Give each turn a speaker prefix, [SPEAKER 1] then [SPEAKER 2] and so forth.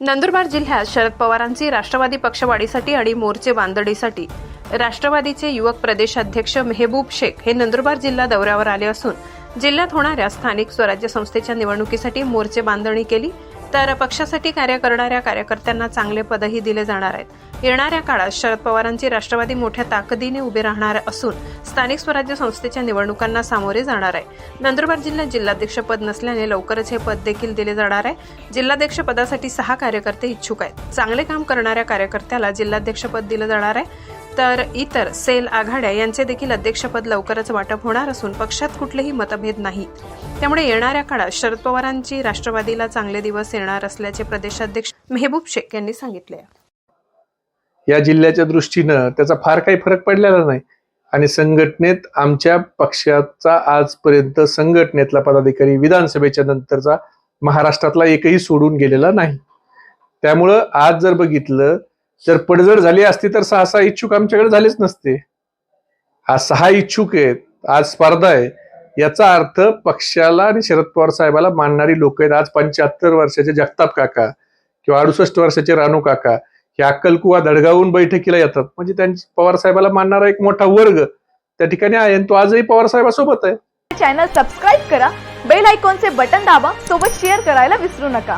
[SPEAKER 1] नंदुरबार जिल्ह्यात शरद पवारांची राष्ट्रवादी पक्षवाढीसाठी आणि मोर्चे बांधणीसाठी राष्ट्रवादीचे युवक प्रदेशाध्यक्ष मेहबूब शेख हे नंदुरबार जिल्हा दौऱ्यावर आले असून जिल्ह्यात होणाऱ्या स्थानिक स्वराज्य संस्थेच्या निवडणुकीसाठी मोर्चे बांधणी केली तर पक्षासाठी कार्य करणाऱ्या कार्यकर्त्यांना चांगले पदही दिले जाणार आहेत. येणाऱ्या काळात शरद पवारांची राष्ट्रवादी मोठ्या ताकदीने उभे राहणार असून स्थानिक स्वराज्य संस्थेच्या निवडणुकांना सामोरे जाणार आहे. नंदुरबार जिल्ह्यात जिल्हाध्यक्ष पद नसल्याने लवकरच हे पद देखील दिले जाणार आहे. जिल्हाध्यक्ष पदासाठी सहा कार्यकर्ते इच्छुक आहेत. चांगले काम करणाऱ्या कार्यकर्त्याला जिल्हाध्यक्षपद दिलं जाणार आहे. तर इतर सेल आघाड्या यांचे देखील अध्यक्षपद लवकरच वाटप होणार असून पक्षात कुठलेही मतभेद नाही. त्यामुळे येणाऱ्या काळात शरद पवारांची राष्ट्रवादीला चांगले दिवस येणार असल्याचे प्रदेशाध्यक्ष मेहबूब शेख यांनी सांगितले.
[SPEAKER 2] या जिल्ह्याच्या दृष्टीनं त्याचा फार काही फरक पडलेला नाही. आणि संघटनेत आमच्या पक्षाचा आजपर्यंत संघटनेतला पदाधिकारी विधानसभेच्या नंतरचा महाराष्ट्रातला एकही सोडून गेलेला नाही. त्यामुळं आज जर बघितलं जर पडझड झाली असती तर सहा सहा इच्छुक आमच्याकडे झालेच नसते. हा सहा इच्छुक आहेत आज स्पर्धा आहे. याचा अर्थ पक्षाला आणि शरद पवार साहेबाला मानणारी लोक आहेत आज पंच्याहत्तर वर्षाचे जगताप काका किंवा अडुसष्ट वर्षाचे रानू काका. हे अक्कलकुवा धडगावून बैठकीला येतात. म्हणजे त्यांची पवार साहेबाला मानणारा एक मोठा वर्ग त्या ठिकाणी आहे आणि तो आजही पवार साहेबासोबत आहे.
[SPEAKER 3] चॅनल सबस्क्राईब करा बेल आयकॉनचे बटन दाबा सोबत शेअर करायला विसरू नका.